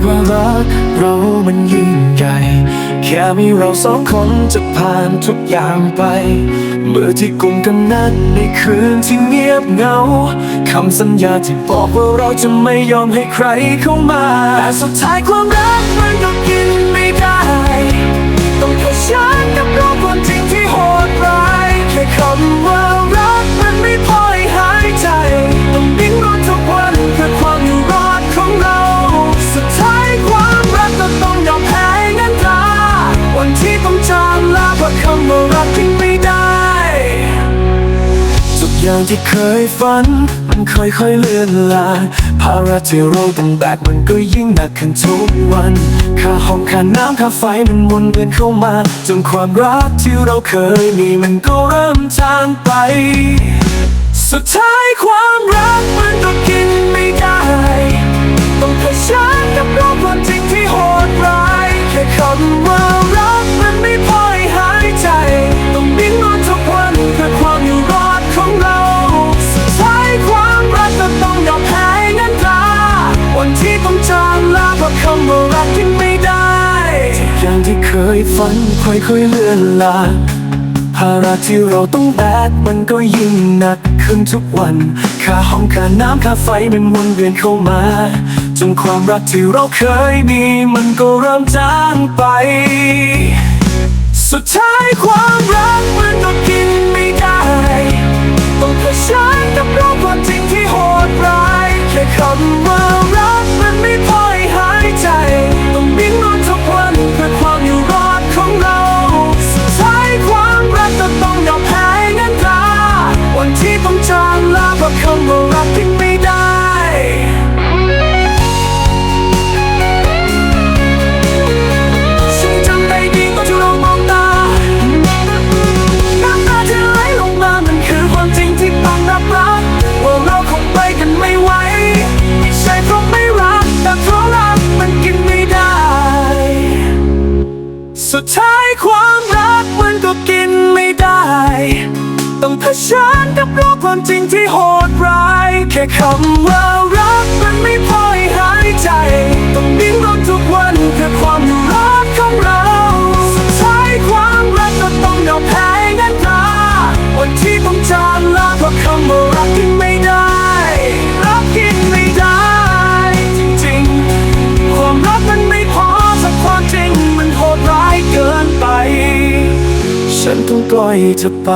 เพราะรักเรามันยิ่งใหญ่ แค่มีเราสองคนจะผ่านทุกอย่างไปเมื่อที่กลุ่มกันนั้นในคืนที่เงียบเหงาคำสัญญาที่บอกว่าเราจะไม่ยอมให้ใครเข้ามาแต่สุดท้ายความรัก อย่างที่เคยฝัน มันค่อยๆเลื่อนลางภาระที่เราต้องแบกมันก็ยิ่งหนักขึ้นทุกวัน ค่าห้องค่าน้ำค่าไฟมันวนเวียนเข้ามา จนความรักที่เราเคยมีมันก็เริ่มจางไป สุดท้ายความรักมันก็กิน ที่เคยฝันค่อยๆเลื่อนลางภาระที่เราต้องแบกมันก็ยิ่งหนักขึ้นทุกวัน ค่าห้องค่าน้ำค่าไฟมันวนเวียนเข้ามา จนความรักที่เราเคยมีมันก็เริ่มจางไป สุดท้ายความรักมัน ต้องเผชิญกับโลกความจริงที่โหดร้าย แค่คำว่ารักมันไม่พอให้หายใจ ต้องดิ้นรนทุกวันเพื่อความอยู่รอดของเราสุดท้ายความรักก็ต้องยอมแพ้งั้นตาวันที่ต้องจากลาเพราะคำว่ารักกินไม่ได้ รักกินไม่ได้ จริงๆ ความรักมันไม่พอสักความจริงมันโหดร้ายเกินไป ฉันต้องปล่อยเธอไป